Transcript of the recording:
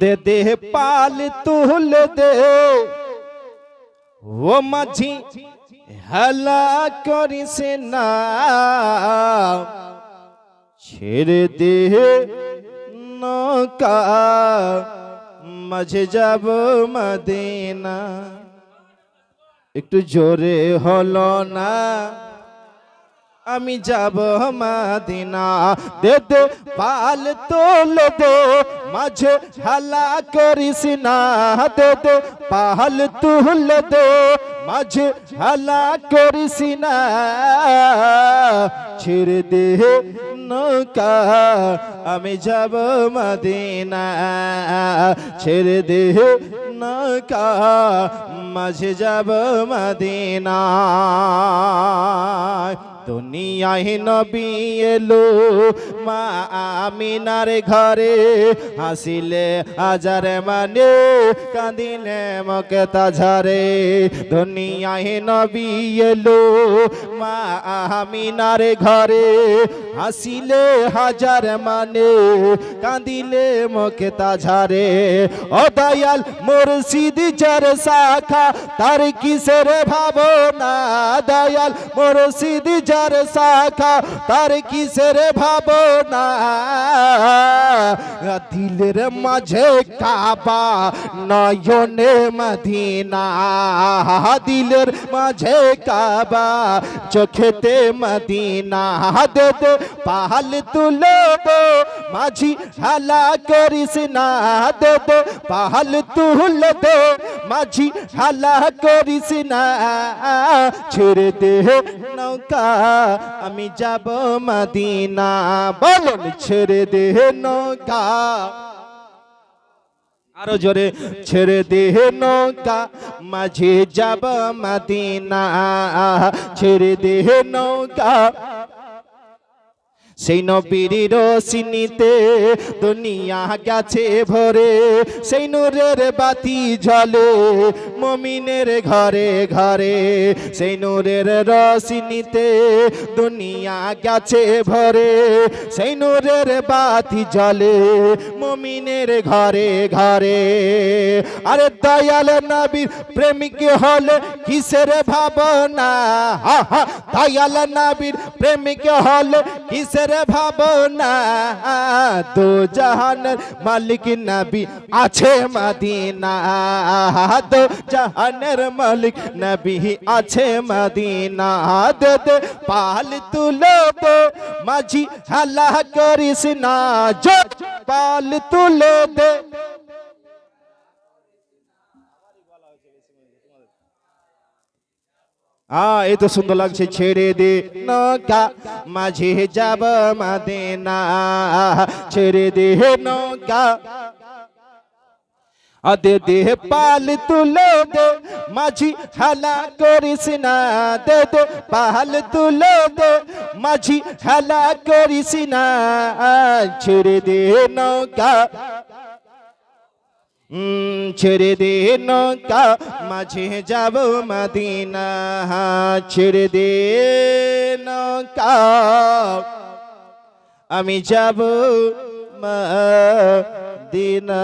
দে দে পাল তুল দে। ও মাঝি, হেলা করিস না। ছেড়ে দে নৌকা, মাঝে যাব মদিনা। একটু জোরে হলো না। আমি যাব মাদিনা। দে দে পাল তোল দে মাঝে হালা করিস না। দে দে পাল তুল দে মাঝে হালা করিস না। ছেড়ে দে নৌকা, আমি যাব মাদিনা। ছেড়ে দে নৌকা, মাঝে যাব মাদিনা। দুনিয়ায় নবী এলো, মা আমিনার ঘরে হাসিলে হাজার মানে কাঁদিলে মকে তাঝারে। দুনিয়ায় নবী এলো, মা আমিনার ঘরে হাসিলে হাজার মানে কাঁদিলে মকে তাঝারে। ও দয়াল মুর্শিদ যার শাখা, তার কিসের ভাবনা? দয়াল মুর্শিদ যার শাখা, তার কিসের ভাবনা? দিলের মাঝে কাবা, নয়নে মদিনা। দিলের মাঝে কাবা, চোখেতে মদিনা। দে দে পাহাল তুলো মাঝি হালা করিস না। দে দে পাহাল তুল দে মাঝি হালা করিস না। ছেড়ে দে নৌকা, আমি যাব মদিনা। বলুন, ছেড়ে দে নৌকা। আরও জোরে, ছেড়ে দে নৌকা, মাঝে যাব মদিনা। ছেড়ে দে নৌকা সেই নবীর রোশনিতে দুনিয়া গেছে ভরে, সেই নূরের বাতি জ্বলে, মমিনের ঘরে ঘরে, সেই নূরের রোশনিতে দুনিয়া গেছে ভরে, সেই নূরের বাতি জ্বলে, মমিনের ঘরে ঘরে। আরে দয়াল নবীর প্রেমিক হলে কিসের ভাবনা? হা হা দয়াল নবীর প্রেমিক হলে কিসের ভাবনা? দো জাহানের মালিক নবী আছে মদিনা। দো জাহানের মালিক নবী আছে মদিনা। দে দে পাল তুলো দে মাঝি হালা করিস না। পাল তুলো দে আ এই তো সুন্দর লাগছে, ছেড়ে দে নৌকা, মাঝে যাব মাদেনা। ছেড়ে দে নৌকা। আদে দে পাল তুলো দে, মাঝি হালা করিস না দে দে, পাল তুলো দে, মাঝি হালা করিস না। ছেড়ে দে নৌকা। ছেড়ে দে নৌকা মাঝে যাব মদিনা। ছেড়ে দে নৌকা আমি যাব মদিনা।